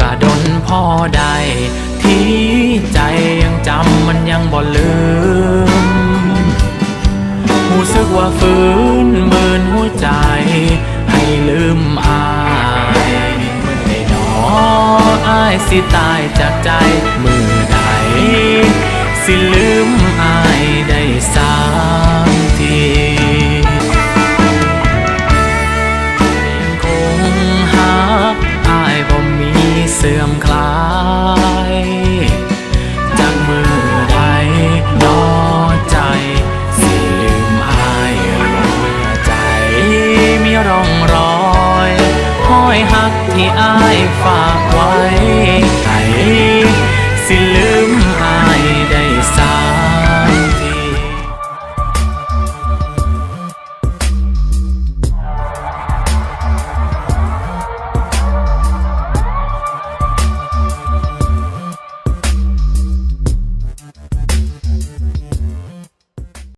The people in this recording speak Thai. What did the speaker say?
กะดนพ่อใดที่ใจยังจำมันยังบ่ลืมหูสึกว่าฟื้นเมินหัวใจ ให้ลืมอายเมื่อใดหนออายสิตายจากใจมือใดสิลืม สื่อมคลาย จากมือใดนอใจ สิลืมหายเมื่อใจ มีร่องรอย ห้อยหักที่อายฝากไว้